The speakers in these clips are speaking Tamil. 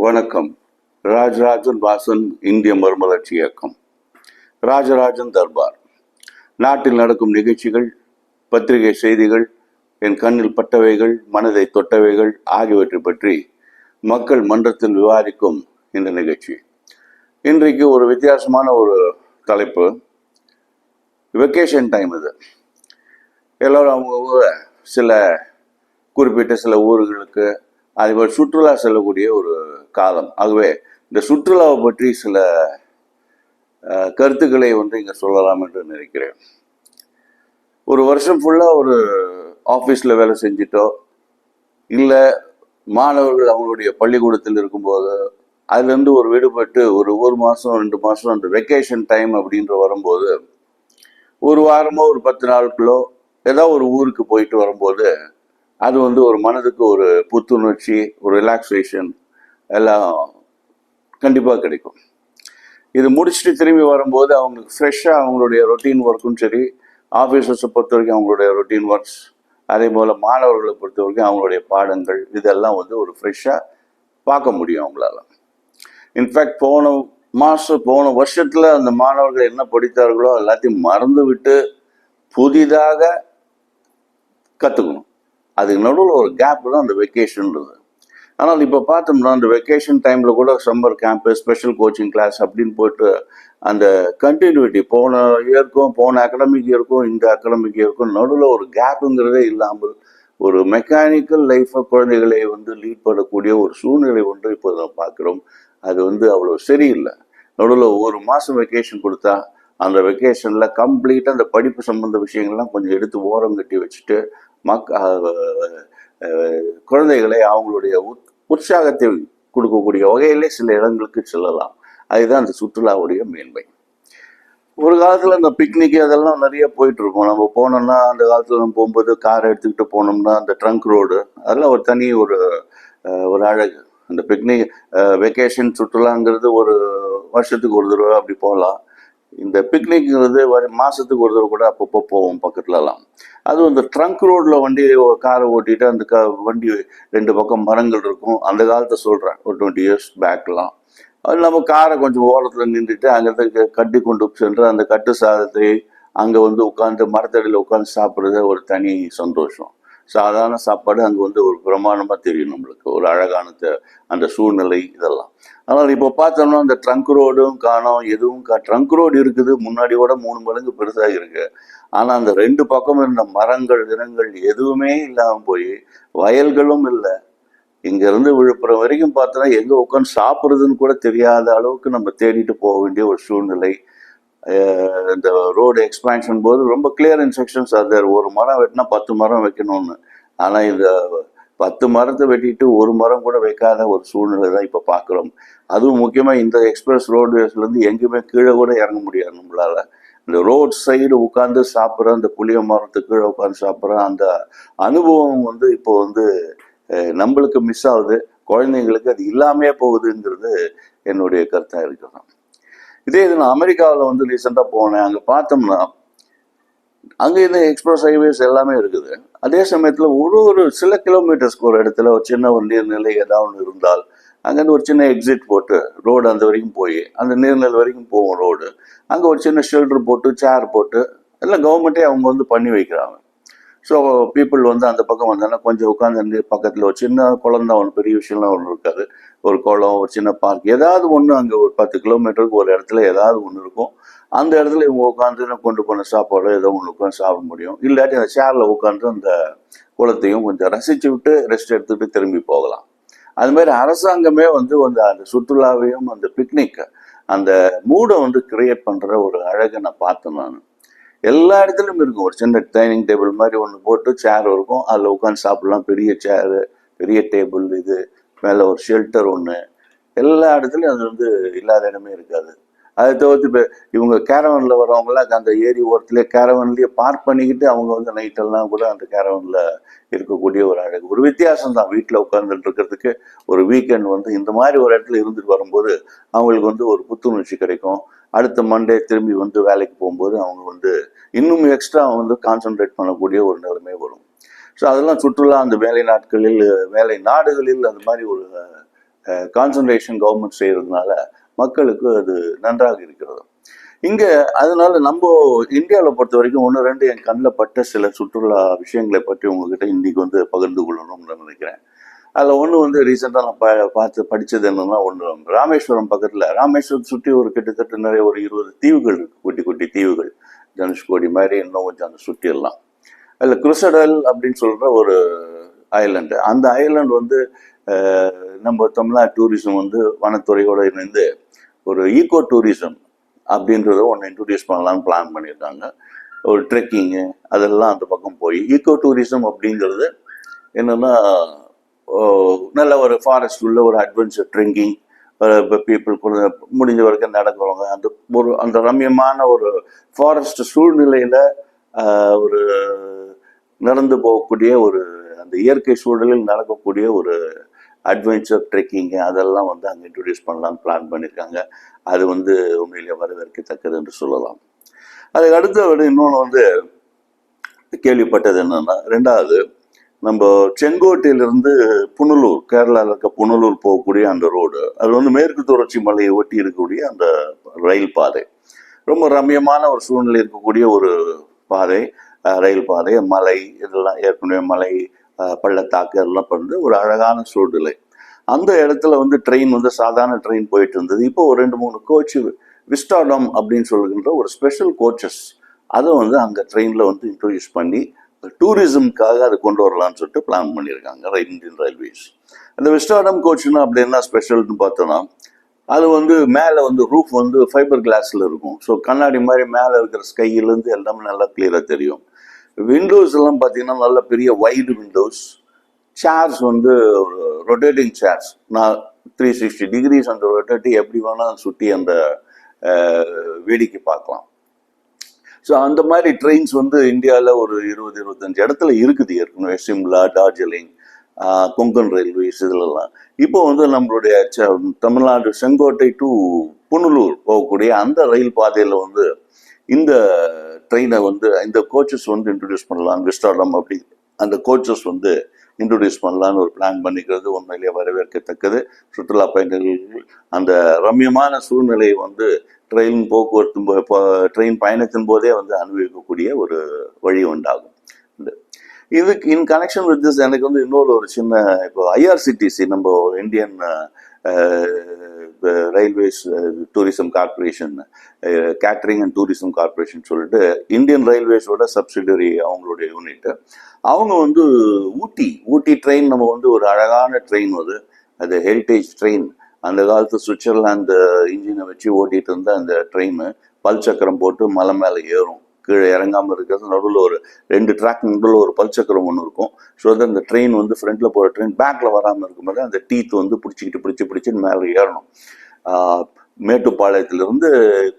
வணக்கம். ராஜராஜன் வாசன் இந்திய மறுமலர்ச்சி இயக்கம். ராஜராஜன் தர்பார். நாட்டில் நடக்கும் நிகழ்ச்சிகள் பத்திரிகை செய்திகள் என் கண்ணில் பட்டவைகள் மனதை தொட்டவைகள் ஆகியவற்றை பற்றி மக்கள் மன்றத்தில் விவாதிக்கும் இந்த நிகழ்ச்சி. இன்றைக்கு ஒரு வித்தியாசமான ஒரு தலைப்பு. வெக்கேஷன் டைம் இது. எல்லோரும் அவங்க சில குறிப்பிட்ட சில ஊர்களுக்கு அதுபோல் சுற்றுலா செல்லக்கூடிய ஒரு காலம். ஆகவே இந்த சுற்றுலாவை பற்றி சில கருத்துக்களை வந்து இங்கே சொல்லலாம் என்று நினைக்கிறேன். ஒரு வருஷம் ஃபுல்லாக ஒரு ஆஃபீஸில் வேலை செஞ்சிட்டோ இல்லை மாணவர்கள் அவங்களுடைய பள்ளிக்கூடத்தில் இருக்கும்போது அதுலேருந்து ஒரு விடுபட்டு ஒரு ஒரு மாதம் ரெண்டு மாதம் அந்த வெக்கேஷன் டைம் அப்படின்ற வரும்போது ஒரு வாரமோ ஒரு பத்து நாளுக்குள்ளோ ஏதோ ஒரு ஊருக்கு போயிட்டு வரும்போது அது வந்து ஒரு மனதுக்கு ஒரு புத்துணர்ச்சி ஒரு ரிலாக்ஸேஷன் எல்லாம் கண்டிப்பாக கிடைக்கும். இது முடிச்சுட்டு திரும்பி வரும்போது அவங்களுக்கு ஃப்ரெஷ்ஷாக அவங்களுடைய ரொட்டீன் ஒர்க்கும் சரி ஆஃபீஸர்ஸை பொறுத்த வரைக்கும் அவங்களுடைய ரொட்டீன் ஒர்க்ஸ் அதே போல் மாணவர்களை பொறுத்த வரைக்கும் அவங்களுடைய பாடங்கள் இதெல்லாம் வந்து ஒரு ஃப்ரெஷ்ஷாக பார்க்க முடியும் அவங்களால. இன்ஃபேக்ட் போன மாதம் போன வருஷத்தில் அந்த மாணவர்கள் என்ன படித்தார்களோ எல்லாத்தையும் மறந்து விட்டு புதிதாக கற்றுக்கணும் அதுக்கு நடுவில் ஒரு கேப் தான் அந்த வெக்கேஷன்றது ஆனால் இப்போ பார்த்தோம்னா அந்த வெக்கேஷன் டைமில் கூட summer camp special coaching class அப்படின்னு போயிட்டு அந்த கண்டினியூட்டி போன இயருக்கும் போன அகடமிக் இயருக்கும் இந்த அகடமிக் இயருக்கும் நடுவில் ஒரு கேப்புங்கிறதே இல்லாமல் ஒரு மெக்கானிக்கல் லைஃப்பை குழந்தைகளை வந்து லீட் பண்ணக்கூடிய ஒரு சூழ்நிலை ஒன்று இப்போ நம்ம பார்க்குறோம். அது வந்து அவ்வளோ சரியில்லை. நடுவில் ஒரு மாதம் வெக்கேஷன் கொடுத்தா அந்த வெக்கேஷனில் கம்ப்ளீட்டாக அந்த படிப்பு சம்மந்த விஷயங்கள்லாம் கொஞ்சம் எடுத்து ஓரம் கட்டி வச்சுட்டு மக் குழந்தைகளை அவங்களுடைய உத் உற்சாகத்தை கொடுக்கக்கூடிய வகையிலே சில இடங்களுக்கு செல்லலாம். அதுதான் அந்த சுற்றுலாவுடைய மேன்மை. ஒரு காலத்தில் இந்த பிக்னிக் அதெல்லாம் நிறைய போயிட்டு இருக்கோம் நம்ம போனோம்னா அந்த காலத்தில் நம்ம போகும்போது கார் எடுத்துக்கிட்டு போனோம்னா அந்த ட்ரங்க் ரோடு அதெல்லாம் ஒரு தனி ஒரு அஹ், ஒரு அழகு. அந்த பிக்னிக் வெக்கேஷன் சுற்றுலாங்கிறது ஒரு வருஷத்துக்கு ஒரு தடவை அப்படி போகலாம். இந்த பிக்னிக்ங்கிறது மாதத்துக்கு ஒரு தடவை கூட அப்பப்போ போவோம் பக்கத்துலலாம். அதுவும் இந்த ட்ரங்க் ரோடில் வண்டி காரை ஓட்டிட்டு அந்த க வண்டி ரெண்டு பக்கம் மரங்கள் இருக்கும். அந்த காலத்தை சொல்கிறேன் ஒரு டுவெண்ட்டி இயர்ஸ் பேக்லாம் அது நம்ம காரை கொஞ்சம் ஓரத்தில் நின்றுட்டு அங்கேருந்து கட்டி கொண்டு சென்று அந்த கட்டு சாதத்தை அங்கே வந்து உட்காந்து மரத்தடியில் உட்காந்து சாப்பிட்றது ஒரு தனி சந்தோஷம். சாதாரண சாப்பாடு அங்கே வந்து ஒரு பிரமாணமாக தெரியும் நம்மளுக்கு. ஒரு அழகான அந்த சூழ்நிலை இதெல்லாம். ஆனால் இப்போ பார்த்தோம்னா அந்த ட்ரங்க் ரோடும் காணோம் எதுவும் கா ட்ரங்க் ரோடு இருக்குது முன்னாடியோட மூணு மடங்கு பெருசாக இருக்கு. ஆனால் அந்த ரெண்டு பக்கம் இருந்த மரங்கள் இனங்கள் எதுவுமே இல்லாமல் போய் வயல்களும் இல்லை. இங்கேருந்து விழுப்புரம் வரைக்கும் பார்த்தோன்னா எங்கே உட்காந்து சாப்பிட்றதுன்னு கூட தெரியாத அளவுக்கு நம்ம தேடிட்டு போக வேண்டிய ஒரு சூழ்நிலை. இந்த ரோடு எக்ஸ்பேன்ஷன் போது ரொம்ப கிளியர் இன்ஸ்ட்ரக்ஷன்ஸ் அது ஒரு மரம் வெட்டினா பத்து மரம் வைக்கணும்னு. ஆனால் இந்த பத்து மரத்தை வெட்டிட்டு ஒரு மரம் கூட வைக்காத ஒரு சூழ்நிலை தான் இப்போ பார்க்குறோம் அதுவும் முக்கியமாக இந்த எக்ஸ்பிரஸ் ரோட்வேஸ்லேருந்து எங்கேயுமே கீழே கூட இறங்க முடியாது நம்மளால. இந்த ரோட் சைடு உட்காந்து சாப்பிட்ற அந்த புளிய மரத்துக்கு கீழே உட்காந்து சாப்பிட்ற அந்த அனுபவம் வந்து இப்போ வந்து நம்மளுக்கு மிஸ் ஆகுது. குழந்தைங்களுக்கு அது இல்லாமையே போகுதுங்கிறது என்னுடைய கருத்தாக இருக்கிறது. இதே இது நான் அமெரிக்காவில் வந்து ரீசெண்டாக போனேன். அங்கே பார்த்தோம்னா அங்கே இந்த எக்ஸ்பிரஸ் ஹைவேஸ் எல்லாமே இருக்குது. அதே சமயத்தில் ஒரு ஒரு சில கிலோமீட்டர்ஸ்க்கு ஒரு இடத்துல ஒரு சின்ன ஒரு நீர்நிலை ஏதாவது ஒன்று இருந்தால் அங்கேருந்து ஒரு சின்ன எக்ஸிட் போட்டு ரோடு அந்த வரைக்கும் போய் அந்த நீர்நிலை வரைக்கும் போகும் ரோடு அங்கே ஒரு சின்ன ஷெல்டர் போட்டு சேர் போட்டு எல்லாம் கவர்மெண்ட்டே அவங்க வந்து பண்ணி வைக்கிறாங்க. ஸோ பீப்புள் வந்து அந்த பக்கம் வந்தாங்கன்னா கொஞ்சம் உட்காந்து பக்கத்தில் ஒரு சின்ன குளம் தான் ஒன்று பெரிய விஷயம்லாம் ஒன்று இருக்காது. ஒரு குளம் ஒரு சின்ன பார்க் ஏதாவது ஒன்று அங்கே ஒரு பத்து கிலோமீட்டருக்கு ஒரு இடத்துல ஏதாவது ஒன்று இருக்கும். அந்த இடத்துல இவங்க உட்காந்து கொண்டு போன சாப்பாடு ஏதோ ஒன்று உட்காந்து சாப்பிட முடியும். இல்லாட்டி அந்த சேரில் உட்காந்து அந்த குளத்தையும் கொஞ்சம் ரசித்து விட்டு ரெஸ்ட் எடுத்துட்டு திரும்பி போகலாம். அது மாதிரி அரசாங்கமே வந்து அந்த அந்த சுற்றுலாவையும் அந்த பிக்னிக் அந்த மூடை வந்து கிரியேட் பண்ணுற ஒரு அழகை நான் பார்த்தேன் நான். எல்லா இடத்துலையும் இருக்கும். ஒரு சின்ன டைனிங் டேபிள் மாதிரி ஒன்று போட்டு சேர் இருக்கும். அதில் உட்காந்து சாப்பிடலாம். பெரிய சேரு பெரிய டேபிள் இது. மேலே ஒரு ஷெல்டர் ஒன்று எல்லா இடத்துலையும் அது வந்து இல்லாத இடமே இருக்காது. அதை தவிர்த்து இப்போ இவங்க கேரவனில் வரவங்களாம் அந்த ஏரி ஓரத்துலேயே கேரவன்லேயே பார்க் பண்ணிக்கிட்டு அவங்க வந்து நைட்டெல்லாம் கூட அந்த கேரவனில் இருக்கக்கூடிய ஒரு அழகு. ஒரு வித்தியாசம் தான். வீட்டில் உட்காந்துட்டு இருக்கிறதுக்கு ஒரு வீக்கெண்ட் வந்து இந்த மாதிரி ஒரு இடத்துல இருந்துட்டு வரும்போது அவங்களுக்கு வந்து ஒரு புத்துணர்ச்சி கிடைக்கும். அடுத்த மண்டே திரும்பி வந்து வேலைக்கு போகும்போது அவங்க வந்து இன்னும் எக்ஸ்ட்ரா வந்து கான்சென்ட்ரேட் பண்ணக்கூடிய ஒரு நிலைமை வரும். ஸோ அதெல்லாம் சுற்றுலா அந்த வேலை நாட்களில் வேலை நாடுகளில் அந்த மாதிரி ஒரு கான்சன்ட்ரேஷன் கவர்மெண்ட் செய்யறதுனால மக்களுக்கு அது நன்றாக இருக்கிறது. இங்க அதனால நம்ம இந்தியாவில் பொறுத்த வரைக்கும் ஒன்று ரெண்டு என் கண்ணில் பட்ட சில சுற்றுலா விஷயங்களை பற்றி உங்ககிட்ட இன்னைக்கு வந்து பகிர்ந்து கொள்ளணும்னு நினைக்கிறேன். அதில் ஒன்று வந்து ரீசெண்டாக நான் ப பார்த்து படித்தது என்னன்னா ஒன்று ராமேஸ்வரம் பக்கத்தில் ராமேஸ்வரம் சுற்றி ஒரு கிட்டத்தட்ட நிறைய ஒரு இருபது தீவுகள் இருக்குது குட்டி குட்டி தீவுகள். தனுஷ்கோடி மாதிரி இன்னும் கொஞ்சம் அந்த சுற்றிடலாம் அதில் கிருசடல் அப்படின்னு சொல்கிற ஒரு ஐலண்டு அந்த ஐலண்ட் வந்து நம்ம தமிழ்நாடு டூரிசம் வந்து வனத்துறையோடு இணைந்து ஒரு ஈகோ டூரிசம் அப்படின்றத ஒன்று இன்ட்ரடியூஸ் பண்ணலாம்னு பிளான் பண்ணியிருக்காங்க. ஒரு ட்ரெக்கிங்கு அதெல்லாம் அந்த பக்கம் போய். ஈகோ டூரிசம் அப்படிங்கிறது என்னென்னா நல்ல ஒரு ஃபாரஸ்ட் உள்ள ஒரு அட்வென்ச்சர் ட்ரெக்கிங் பீப்புள் முடிஞ்ச வரைக்கும் நடக்கிறவங்க அந்த ஒரு அந்த ரம்யமான ஒரு ஃபாரஸ்ட் சூழ்நிலையில் ஒரு நடந்து போகக்கூடிய ஒரு அந்த இயற்கை சூழலில் நடக்கக்கூடிய ஒரு அட்வென்ச்சர் ட்ரெக்கிங்கு அதெல்லாம் வந்து அங்கே இன்ட்ரடியூஸ் பண்ணலாம்னு பிளான் பண்ணியிருக்காங்க அது வந்து உண்மையிலேயே வரவேற்கத்தக்கது என்று சொல்லலாம். அதுக்கு அடுத்த இன்னொன்று வந்து கேள்விப்பட்டது என்னென்னா ரெண்டாவது நம்ம செங்கோட்டையிலிருந்து புனலூர் கேரளாவில் இருக்க புனலூர் போகக்கூடிய அந்த ரோடு அது வந்து மேற்கு தொடர்ச்சி மலையை ஒட்டி இருக்கக்கூடிய அந்த ரயில் பாதை. ரொம்ப ரம்யமான ஒரு சூழ்நிலை இருக்கக்கூடிய ஒரு பாதை ரயில் பாதை. மலை இதெல்லாம் ஏற்கனவே மலை பள்ளத்தாக்கு எல்லாம் பண்ணுறது ஒரு அழகான சூழ்நிலை. அந்த இடத்துல வந்து ட்ரெயின் வந்து சாதாரண ட்ரெயின் போயிட்டு இருந்தது. இப்போ ஒரு ரெண்டு மூணு கோச் விஸ்டாடம் அப்படின்னு சொல்லுகின்ற ஒரு ஸ்பெஷல் கோச்சஸ் அதை வந்து அங்கே ட்ரெயினில் வந்து இன்ட்ரடியூஸ் பண்ணி டூரிசம்காக அதை கொண்டு வரலான்னு சொல்லிட்டு பிளான் பண்ணியிருக்காங்க இந்தியன் ரயில்வேஸ் அந்த விஸ்டாடம் கோச்சுன்னா அப்படி என்ன ஸ்பெஷல்னு பார்த்தோன்னா அது வந்து மேலே வந்து ரூஃப் வந்து ஃபைபர் கிளாஸில் இருக்கும். ஸோ கண்ணாடி மாதிரி மேலே இருக்கிற ஸ்கையிலேருந்து எல்லாமே நல்லா கிளியராக தெரியும். விண்டோஸ் எல்லாம் பார்த்தீங்கன்னா நல்ல பெரிய வைடு விண்டோஸ் சேர்ஸ் வந்து ரொட்டேட்டிங் சேர்ஸ் நான் த்ரீ சிக்ஸ்டி டிகிரிஸ் அந்த ரொட்டேட்டி எப்படி வேணால் சுற்றி அந்த வேடிக்கை பார்க்கலாம். ஸோ அந்த மாதிரி ட்ரெயின்ஸ் வந்து இந்தியாவில் ஒரு இருபது இருபத்தஞ்சு இடத்துல இருக்குது ஏற்கனவே. சிம்லா டார்ஜிலிங் ஆஹ், கொங்கன் ரயில்வேஸ் இதுலலாம். இப்போ வந்து நம்மளுடைய தமிழ்நாடு செங்கோட்டை டு புனலூர் போகக்கூடிய அந்த ரயில் பாதையில் வந்து இந்த ட்ரெயினை வந்து இந்த கோச்சஸ் வந்து இன்ட்ரடியூஸ் பண்ணலாம். விஸ்டாடம் அப்படி. அந்த கோச்சஸ் வந்து இன்ட்ரடியூஸ் பண்ணலான்னு ஒரு பிளான் பண்ணிக்கிறது உண்மையிலேயே வரவேற்கத்தக்கது. சுற்றுலா பயணிகள் அந்த ரம்யமான சூழ்நிலையை வந்து ட்ரெயின் போக்குவரத்து ட்ரெயின் பயணத்தின் போதே வந்து அனுபவிக்கக்கூடிய ஒரு வழி உண்டாகும். இதுக்கு இன் கனெக்ஷன் வித் திஸ் எனக்கு வந்து இன்னொரு ஒரு சின்ன இப்போ ஐஆர்சிடிசி நம்ம Indian railways tourism corporation catering and tourism corporation சொல்லிட்டு இந்தியன் ரயில்வேஸோட சப்சிடரி அவங்களுடைய யூனிட்டு அவங்க வந்து ஊட்டி ஊட்டி ட்ரெயின் நம்ம வந்து ஒரு அழகான ட்ரெயின் அது. அது ஹெரிட்டேஜ் ட்ரெயின் அந்த காலத்து சுவிட்சர்லாந்து இன்ஜினை வச்சு ஓட்டிட்டு இருந்த அந்த ட்ரெயின் பல் சக்கரம் போட்டு மலை மேலே ஏறும். கீழே இறங்காமல் இருக்கிறது நடுவில் ஒரு ரெண்டு ட்ராக் நடுவில் ஒரு பல் சக்கரம் ஒன்று இருக்கும். ஸோ வந்து அந்த ட்ரெயின் வந்து ஃப்ரண்ட்டில் போகிற ட்ரெயின் பேக்கில் வராமல் இருக்கும்போது அந்த டீத் வந்து பிடிச்சிக்கிட்டு பிடிச்சி பிடிச்சி மேலே ஏறணும். மேட்டுப்பாளையத்திலிருந்து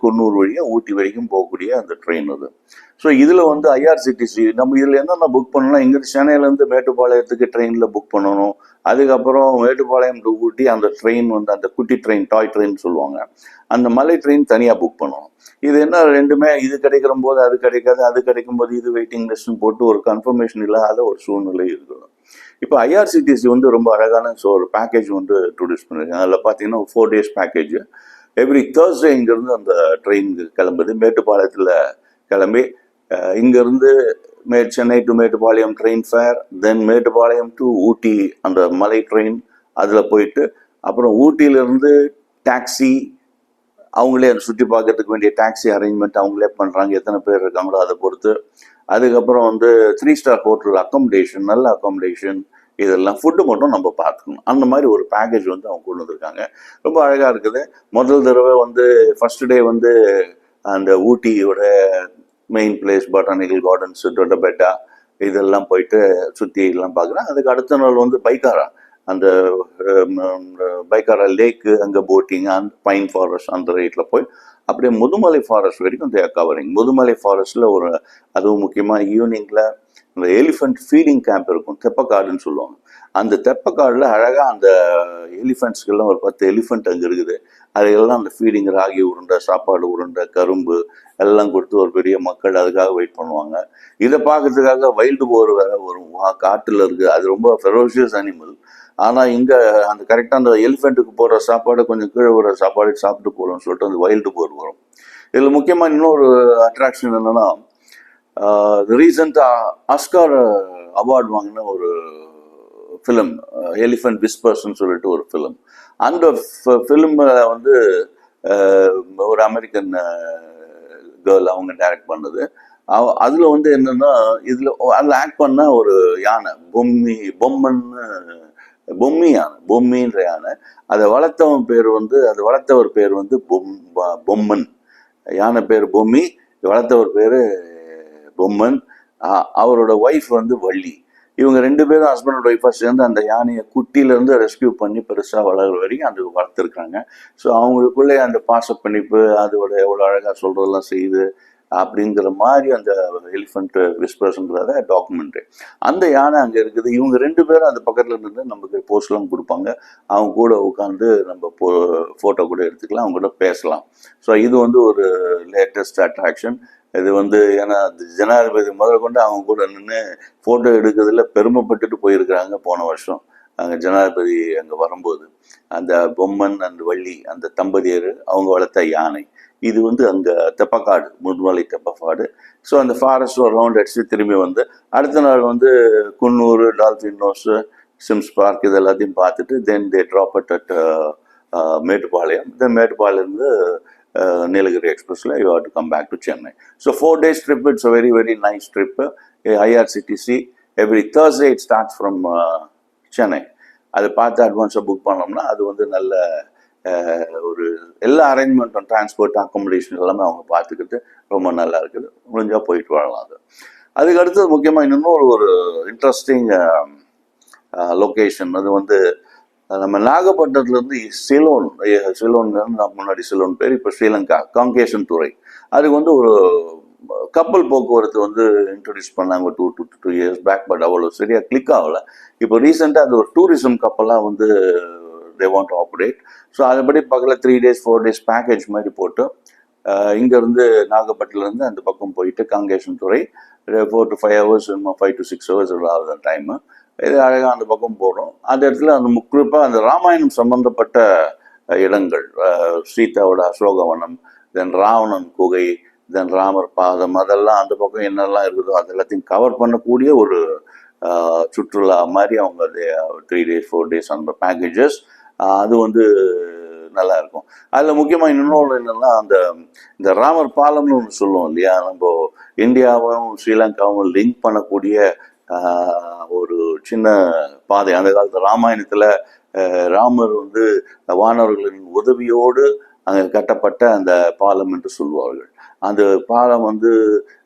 குன்னூர் வழியாக ஊட்டி வரைக்கும் போகக்கூடிய அந்த ட்ரெயின் அது. ஸோ இதில் வந்து ஐஆர்சிடிசி நம்ம இதில் என்னென்ன புக் பண்ணணும் இங்கிருந்து சென்னையிலேருந்து மேட்டுப்பாளையத்துக்கு ட்ரெயினில் புக் பண்ணணும். அதுக்கப்புறம் மேட்டுப்பாளையம் டு ஊட்டி அந்த ட்ரெயின் வந்து அந்த குட்டி ட்ரெயின் டாய் ட்ரெயின் சொல்லுவாங்க. அந்த மலை ட்ரெயின் தனியாக புக் பண்ணணும். இது என்ன ரெண்டுமே இது கிடைக்கிற போது அது கிடைக்காது அது கிடைக்கும் போது இது வெயிட்டிங் லிஸ்ட்னு போட்டு ஒரு கன்ஃபர்மேஷன் இல்லாத ஒரு சூழ்நிலை இருக்குது. இப்போ ஐஆர்சிடிசி வந்து ரொம்ப அழகான ஸோ ஒரு பேக்கேஜ் வந்து ப்ரொடியூஸ் பண்ணிருக்காங்க அதில் பார்த்தீங்கன்னா four days package every Thursday இங்கேருந்து அந்த ட்ரெயின் கிளம்புது. மேட்டுப்பாளையத்தில் கிளம்பி இங்கேருந்து மே Chennai to Mettupalayam train fare then Mettupalayam to Ooty அந்த மலை ட்ரெயின் அதில் போயிட்டு அப்புறம் ஊட்டியிலேருந்து டாக்ஸி அவங்களே அதை சுற்றி பார்க்கறதுக்கு வேண்டிய டாக்ஸி அரேஞ்ச்மெண்ட் அவங்களே பண்ணுறாங்க எத்தனை பேர் இருக்காங்களோ அதை பொறுத்து. அதுக்கப்புறம் வந்து த்ரீ ஸ்டார் ஹோட்டல் அக்காமடேஷன் நல்ல அக்காமடேஷன் இதெல்லாம் ஃபுட்டு மட்டும் நம்ம பார்த்துக்கணும். அந்த மாதிரி ஒரு பேக்கேஜ் வந்து அவங்க கொண்டு வந்திருக்காங்க. ரொம்ப அழகாக இருக்குது. முதல் தடவை வந்து ஃபர்ஸ்ட் டே வந்து அந்த ஊட்டியோட main place botanical gardens Doddabetta இதெல்லாம் போயிட்டு சுற்றி எல்லாம் பார்க்குறேன். அதுக்கு அடுத்த நாள் வந்து பைக்காரா அந்த பைக்காரா லேக்கு அங்கே போட்டிங் அந்த பைன் ஃபாரஸ்ட் அந்த ரேட்டில் போய் அப்படியே முதுமலை ஃபாரஸ்ட் வரைக்கும் தேர் கவரிங் முதுமலை ஃபாரஸ்ட்டில் ஒரு அதுவும் முக்கியமாக ஈவினிங்கில் இந்த எலிஃபண்ட் ஃபீடிங் கேம்ப் இருக்கும் தெப்பக்காடுன்னு சொல்லுவாங்க. அந்த தெப்பக்காடில் அழகாக அந்த எலிஃபண்ட்ஸ்க்கெல்லாம் ஒரு பத்து எலிஃபண்ட் அங்கே இருக்குது. அதையெல்லாம் அந்த ஃபீடிங் ராகி உருண்டை சாப்பாடு உருண்டை கரும்பு எல்லாம் கொடுத்து ஒரு பெரிய மக்கள் அதுக்காக வெயிட் பண்ணுவாங்க. இதை பார்க்கறதுக்காக வைல்டு போர் வேற வரும். வா- இருக்குது அது ரொம்ப ஃபெரோஷியஸ் அனிமல் ஆனால் இங்கே அந்த கரெக்டாக அந்த எலிஃபெண்ட்டுக்கு போடுற சாப்பாடு கொஞ்சம் கீழே வர சாப்பாடு சாப்பிட்டு போகிறோம்னு சொல்லிட்டு அந்த வைல்டு போர் வரும். இதில் முக்கியமாக இன்னொரு அட்ராக்ஷன் என்னென்னா ரீசெண்டாக ஆஸ்கார் அவார்ட் வாங்கின ஒரு ஃபிலிம் எலிஃபென்ட் விஸ்பர்ஸ்னு சொல்லிட்டு ஒரு ஃபிலிம் அந்த ஃபிலிமில் வந்து ஒரு அமெரிக்கன் கேர்ள் அவங்க டைரக்ட் பண்ணது. அவ- அதில் வந்து என்னென்னா இதில் அதில் ஆக்ட் பண்ண ஒரு யானை பொம்மி பொம்மன்னு பொம்மி யானை பொம்மின்ற யானை. அதை வளர்த்தவன் பேர் வந்து அதை வளர்த்தவர் பேர் வந்து பொம் பொம்மன். யானை பேர் பொம்மி வளர்த்தவர் பேர் பொம்மன் அவரோட ஒய்ஃப் வந்து வள்ளி. இவங்க ரெண்டு பேரும் ஹஸ்பண்ட் அண்ட் ஒய்ஃபாக சேர்ந்து அந்த யானையை குட்டியிலேருந்து ரெஸ்கியூ பண்ணி பெருசாக வளர்கிற வரைக்கும் அது வளர்த்துருக்காங்க. ஸோ அவங்களுக்குள்ளே அந்த பாசப்பிணிப்பு அதோட எவ்வளோ அழகாக சொல்கிறதெல்லாம் செய்யுது அப்படிங்கிற மாதிரி அந்த எலிஃபண்ட் விஸ்பர்ஸ்ன்றத டாக்குமெண்ட்ரி அந்த யானை அங்கே இருக்குது. இவங்க ரெண்டு பேரும் அந்த பக்கத்தில் இருந்து நமக்கு போஸ்ட்லாம் கொடுப்பாங்க. அவங்க கூட உட்காந்து நம்ம போ ஃபோட்டோ கூட எடுத்துக்கலாம். அவங்க கூட பேசலாம். ஸோ இது வந்து ஒரு லேட்டஸ்ட் அட்ராக்ஷன் இது வந்து ஏன்னா ஜனாதிபதி முதல் கொண்டு அவங்க கூட நின்று ஃபோட்டோ எடுக்கிறதுல பெருமைப்பட்டுட்டு போயிருக்கிறாங்க போன வருஷம். அங்கே ஜனாதிபதி அங்கே வரும்போது. அந்த பொம்மன் அந்த வள்ளி அந்த தம்பதியர் அவங்க வளர்த்த யானை. இது வந்து அங்கே தெப்பக்காடு முதுமலை தெப்பக்காடு. ஸோ அந்த ஃபாரஸ்ட் ஒரு ரவுண்ட் அடிச்சு திரும்பி வந்து அடுத்த நாள் வந்து Coonoor dolphin nose Sims park இது எல்லாத்தையும் பார்த்துட்டு then they drop at at Mettupalayam. Then மேட்டுப்பாளையம்லேருந்து Nilgiri எக்ஸ்பிரஸில் you have to come back to Chennai so four days trip it's a very very nice trip IRCTC every Thursday it starts from Chennai அதை பார்த்து அட்வான்ஸாக புக் பண்ணோம்னா அது வந்து நல்ல uh, ஒரு எல்லா அரேஞ்ச்மெண்ட்டும் டிரான்ஸ்போர்ட் அக்காமடேஷன் எல்லாமே அவங்க பார்த்துக்கிட்டு ரொம்ப நல்லா இருக்குது. முடிஞ்சால் போயிட்டு வரலாம் அது. அதுக்கு அடுத்தது முக்கியமாக இன்னொரு ஒரு இன்ட்ரெஸ்டிங் லொக்கேஷன் um, uh, அது வந்து நம்ம நாகப்பட்டினத்துலேருந்து சிலோன் சிலோன் நான் முன்னாடி சிலோன் பேர் இப்போ ஸ்ரீலங்கா காங்கேஷன் துறை. அதுக்கு வந்து ஒரு கப்பல் போக்குவரத்து வந்து இன்ட்ரடியூஸ் பண்ணாங்க two two two years back but அவ்வளோ சரியாக கிளிக் ஆகலை. இப்போ ரீசெண்டாக அது ஒரு டூரிசம் கப்பலாக வந்து தே வாண்ட் ஆப்ரேட் ஸோ அதுபடி பக்கத்தில் three days four days package மாதிரி போட்டு இங்கேருந்து நாகப்பட்டினிலேருந்து அந்த பக்கம் போயிட்டு Kankesanthurai four to five hours five to six hours ஆகுது டைமு இது அழகாக அந்த பக்கம் போகிறோம் அந்த இடத்துல அந்த குறிப்பாக அந்த ராமாயணம் சம்பந்தப்பட்ட இடங்கள் சீதாவோட அசோகவனம் தென் ராவணன் குகை தென் ராமர் பாதம் அதெல்லாம் அந்த பக்கம் என்னெல்லாம் இருக்குதோ அது எல்லாத்தையும் கவர் பண்ணக்கூடிய ஒரு சுற்றுலா மாதிரி அவங்க த்ரீ டேஸ் ஃபோர் டேஸ் அந்த பேக்கேஜஸ் அது வந்து நல்லா இருக்கும். அதில் முக்கியமாக இன்னொன்று என்னென்னா அந்த இந்த ராமர் பாலம்னு ஒன்று சொல்லுவோம் இல்லையா? நம்ம இந்தியாவும் ஸ்ரீலங்காவும் லிங்க் பண்ணக்கூடிய ஒரு சின்ன பாதை. அந்த காலத்து ராமாயணத்தில் ராமர் வந்து வானவர்களின் உதவியோடு அங்கே கட்டப்பட்ட அந்த பாலம் என்று சொல்வார்கள் அந்த பாலம் வந்து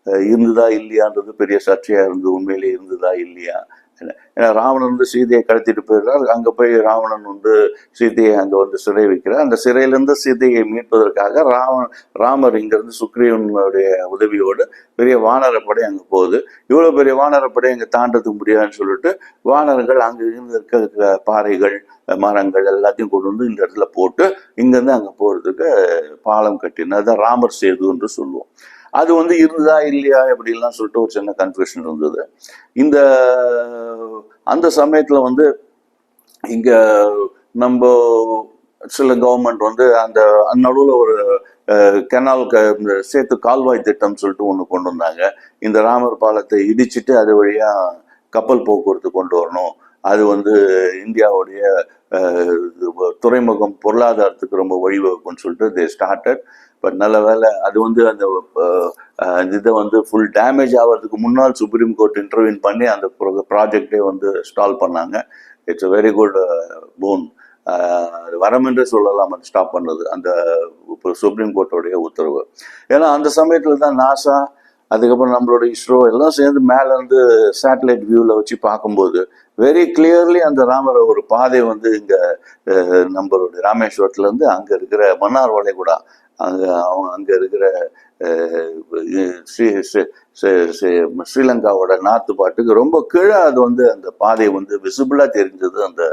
அஹ், இருந்ததா இல்லையான்றது பெரிய சர்ச்சையாக இருந்து உண்மையிலே இருந்ததா இல்லையா? ஏன்னா ராவணன் வந்து சீதையை கடத்திட்டு போயிடுறார். அங்கே போய் ராவணன் வந்து சீதையை அங்கே வந்து சிறை வைக்கிறார். அந்த சிறையிலேருந்து சீதையை மீட்பதற்காக ராவண ராமர் இங்கேருந்து சுக்ரீவனுடைய உதவியோடு பெரிய வானரப்படை அங்கே போகுது. இவ்வளோ பெரிய வானரப்படை அங்கே தாண்டதுக்கு முடியாதுன்னு சொல்லிட்டு வானர்கள் அங்கே இருந்து இருக்க பாறைகள் மரங்கள் எல்லாத்தையும் கொண்டு வந்து இந்த இடத்துல போட்டு இங்கேருந்து அங்கே போகிறதுக்கு பாலம் கட்டினது. தான் ராமர் சேது என்று சொல்லுவோம். அது வந்து இருந்ததா இல்லையா அப்படின்லாம் சொல்லிட்டு ஒரு சின்ன கன்ஃபியூஷன் இருந்தது. இந்த அந்த சமயத்தில் வந்து இங்கே நம்ம சில கவர்மெண்ட் வந்து அந்த நடுவில் ஒரு கெனால் இந்த சேத்து கால்வாய் திட்டம் சொல்லிட்டு ஒன்று கொண்டு வந்தாங்க. இந்த ராமர் பாலத்தை இடிச்சிட்டு அது வழியாக கப்பல் போக்குவரத்து கொண்டு வரணும். அது வந்து இந்தியாவுடைய துறைமுகம் பொருளாதாரத்துக்கு ரொம்ப வழிவகுக்கும்னு சொல்லிட்டு தே ஸ்டார்டட் பட் நல்ல வேலை அது வந்து அந்த இதை வந்து ஃபுல் டேமேஜ் ஆகிறதுக்கு முன்னால் சுப்ரீம் கோர்ட் இன்டர்வியூன் பண்ணி அந்த ப்ராஜெக்டே வந்து ஸ்டால் பண்ணாங்க. It's a very good boon வரம் என்று சொல்லலாம் அது ஸ்டாப் பண்ணது. அந்த சுப்ரீம் கோர்ட்டோடைய உத்தரவு. ஏன்னா அந்த சமயத்தில் தான் நாசா அதுக்கப்புறம் நம்மளோட இஸ்ரோ எல்லாம் சேர்ந்து மேலே இருந்து சேட்டலைட் வியூவில் வச்சு பார்க்கும்போது வெரி கிளியர்லி அந்த ராமர் ஒரு பாதை வந்து இங்கே நம்மளுடைய ராமேஸ்வரத்துலேருந்து அங்கே இருக்கிற மன்னார் வளைகுடா அங்கே அவங்க அங்கே இருக்கிற ஸ்ரீ ஸ்ரீலங்காவோட நார்த்து பாட்டுக்கு ரொம்ப கீழே அது வந்து அந்த பாதை வந்து விசிபிளாக தெரிஞ்சது அந்த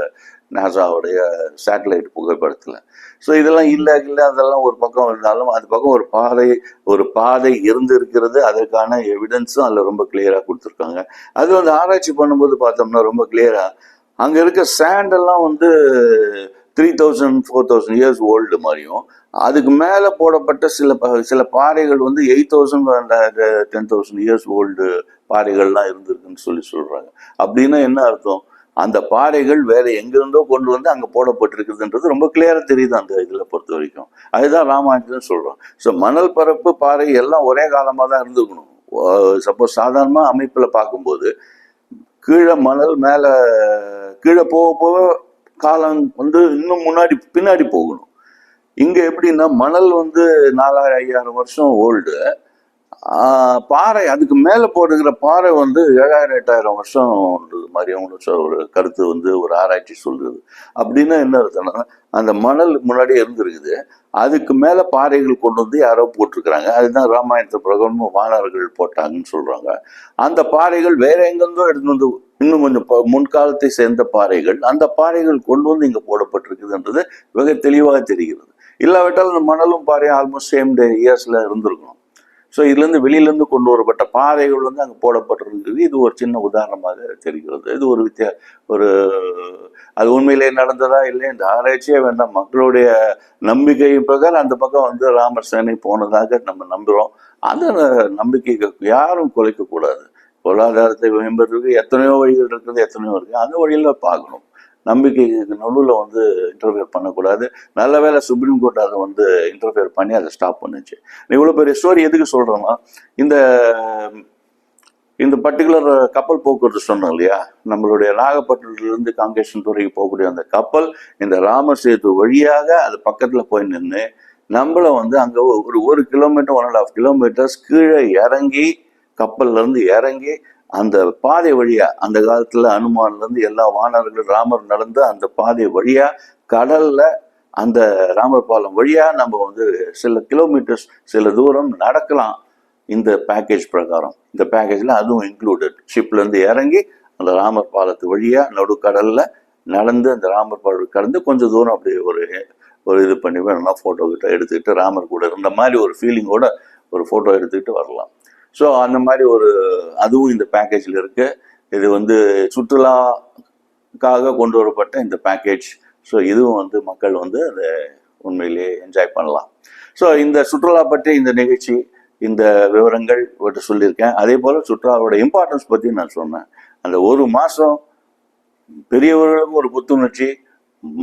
நாசாவுடைய சேட்டலைட் புகைப்படத்தில். ஸோ இதெல்லாம் இல்லை இல்லை அதெல்லாம் ஒரு பக்கம் இருந்தாலும் அது பக்கம் ஒரு பாதை ஒரு பாதை இருந்து இருக்கிறது அதற்கான எவிடன்ஸும் அதில் ரொம்ப கிளியராக கொடுத்துருக்காங்க. அது வந்து ஆராய்ச்சி பண்ணும்போது பார்த்தோம்னா ரொம்ப கிளியராக அங்கே இருக்க சேண்டெல்லாம் வந்து three thousand four thousand years old மாதிரியும் அதுக்கு மேலே போடப்பட்ட சில ப- சில பாறைகள் வந்து eight thousand ten thousand years old பாறைகள்லாம் இருந்திருக்குன்னு சொல்லி சொல்கிறாங்க அப்படின்னா என்ன அர்த்தம்? அந்த பாறைகள் வேற எங்கிருந்தோ கொண்டு வந்து அங்கே போடப்பட்டிருக்குதுன்றது ரொம்ப கிளியராக தெரியுது அந்த இதில் பொறுத்த வரைக்கும். அதுதான் ராமாயணத்தில் சொல்கிறோம் ஸோ மணல் பரப்பு பாறை எல்லாம் ஒரே காலமாக தான் இருந்துக்கணும் சப்போஸ் சாதாரணமாக அமைப்பில் பார்க்கும்போது கீழே மணல் மேலே கீழே போக போக காலம் வந்து இன்னும் முன்னாடி பின்னாடி போகணும். இங்கே எப்படின்னா மணல் வந்து நாலாயிரம் ஐயாயிரம் வருஷம் ஓல்டு. பாறை அதுக்கு மேலே போடுகிற பாறை வந்து ஏழாயிரம் எட்டாயிரம் வருஷம் மாதிரி அவங்களுக்கு ஒரு கருத்து வந்து ஒரு ஆராய்ச்சி சொல்லுது. அப்படின்னா என்ன அர்த்தம்னா அந்த மணல் முன்னாடியே இருந்திருக்குது. அதுக்கு மேலே பாறைகள் கொண்டு வந்து யாரோ போட்டிருக்கிறாங்க. அதுதான் ராமாயணத்து பிரகமும் வானர்கள் போட்டாங்கன்னு சொல்கிறாங்க அந்த பாறைகள் வேற எங்கெங்கோ எடுத்து வந்து இன்னும் கொஞ்சம் முன்காலத்தை சேர்ந்த பாறைகள் அந்த பாறைகள் கொண்டு வந்து இங்கே போடப்பட்டிருக்குதுன்றது மிக தெளிவாக தெரிகிறது. இல்லாவிட்டால் அந்த மணலும் பாறையும் ஆல்மோஸ்ட் சேம் டே இயர்ஸில் இருந்திருக்கணும். ஸோ இதுலேருந்து வெளியிலேருந்து கொண்டு வரப்பட்ட பாறைகள் வந்து அங்கே போடப்பட்டிருக்குது இது ஒரு சின்ன உதாரணமாக தெரிகிறது. இது ஒரு வித்தியா ஒரு அது உண்மையிலே நடந்ததா இல்லை இந்த ஆராய்ச்சியே வேண்டாம். மக்களுடைய நம்பிக்கை பிரகாரம் அந்த பக்கம் வந்து ராமர் சேனை போனதாக நம்ம நம்புகிறோம் அந்த நம்பிக்கைக்கு யாரும் குலைக்கக்கூடாது. பொருளாதாரத்தை மேம்படுறதுக்கு எத்தனையோ வழிகள் இருக்குது எத்தனையோ இருக்குது அந்த வழியில் பார்க்கணும். நம்பிக்கைக்கு நடுவில் வந்து இன்டர்ஃபியர் பண்ணக்கூடாது. நல்ல வேளை சுப்ரீம் கோர்ட் அதை வந்து இன்டர்ஃபியர் பண்ணி அதை ஸ்டாப் பண்ணுச்சு. இவ்வளோ பெரிய ஸ்டோரி எதுக்கு சொல்கிறோன்னா இந்த இந்த பர்டிகுலர் கப்பல் போக்குவரத்து சொன்னோம் இல்லையா? நம்மளுடைய நாகப்பட்டினத்துலேருந்து காங்கேஷன் துறைக்கு போகக்கூடிய அந்த கப்பல் இந்த ராமர் சேது வழியாக அது பக்கத்தில் போய் நின்று நம்மளை வந்து அங்கே ஒரு ஒரு kilometre one and half kilometres கீழே இறங்கி கப்பல்லேருந்து இறங்கி அந்த பாதை வழியாக அந்த காலத்தில் அனுமான்லேருந்து எல்லா வானர்களும் ராமர் நடந்து அந்த பாதை வழியாக கடலில் அந்த ராமர் பாலம் வழியாக நம்ம வந்து சில கிலோமீட்டர்ஸ் சில தூரம் நடக்கலாம் இந்த பேக்கேஜ் பிரகாரம். இந்த பேக்கேஜில் அதுவும் இன்க்ளூடட் ஷிப்லேருந்து இறங்கி அந்த ராமர் பாலத்து வழியாக நடுக்கடலில் நடந்து அந்த ராமர் பாலம் கடந்து கொஞ்சம் தூரம் அப்படி ஒரு ஒரு இது பண்ணி வேணும்னா ஃபோட்டோ கிட்ட எடுத்துக்கிட்டு ராமர் கூட இருந்த மாதிரி ஒரு ஃபீலிங்கோட ஒரு ஃபோட்டோ எடுத்துக்கிட்டு வரலாம். ஸோ அந்த மாதிரி ஒரு அதுவும் இந்த பேக்கேஜில் இருக்கு. இது வந்து சுற்றுலாக்காக கொண்டு வரப்பட்ட இந்த பேக்கேஜ் ஸோ இதுவும் வந்து மக்கள் வந்து அதை உண்மையிலேயே என்ஜாய் பண்ணலாம். ஸோ இந்த சுற்றுலா பற்றி இந்த நிகழ்ச்சி இந்த விவரங்கள் இவற்றை சொல்லியிருக்கேன். அதே போல் சுற்றுலாவோட இம்பார்ட்டன்ஸ் பற்றி நான் சொன்னேன். அந்த ஒரு மாதம் பெரியவர்களுக்கும் ஒரு புத்துணர்ச்சி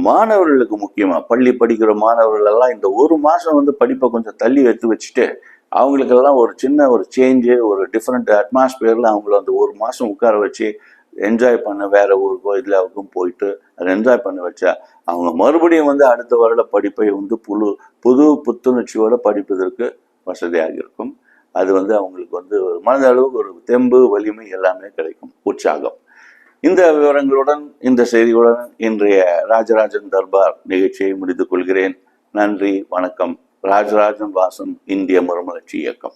மாணவர்களுக்கு முக்கியமாக பள்ளி படிக்கிற மாணவர்கள் எல்லாம் இந்த ஒரு மாதம் வந்து படிப்பை கொஞ்சம் தள்ளி எடுத்து வச்சுட்டு அவங்களுக்கெல்லாம் ஒரு சின்ன ஒரு சேஞ்சு ஒரு டிஃப்ரெண்ட் அட்மாஸ்பியரில் அவங்கள அந்த ஒரு மாதம் உட்கார வச்சு என்ஜாய் பண்ண வேற ஊருக்கோ இதுலவுக்கும் போயிட்டு அதை என்ஜாய் பண்ண வச்சா அவங்க மறுபடியும் வந்து அடுத்த வருட படிப்பை வந்து புழு புது புத்துணர்ச்சியோடு படிப்பதற்கு வசதியாக இருக்கும். அது வந்து அவங்களுக்கு வந்து ஒரு மனத அளவுக்கு ஒரு தெம்பு வலிமை எல்லாமே கிடைக்கும். உற்சாகம். இந்த விவரங்களுடன் இந்த செய்திகளுடன் இன்றைய ராஜராஜன் தர்பார் நிகழ்ச்சியை முடித்துக் கொள்கிறேன். நன்றி வணக்கம். ராஜராஜன் வாசன் இந்திய மறுமலர்ச்சி இயக்கம்.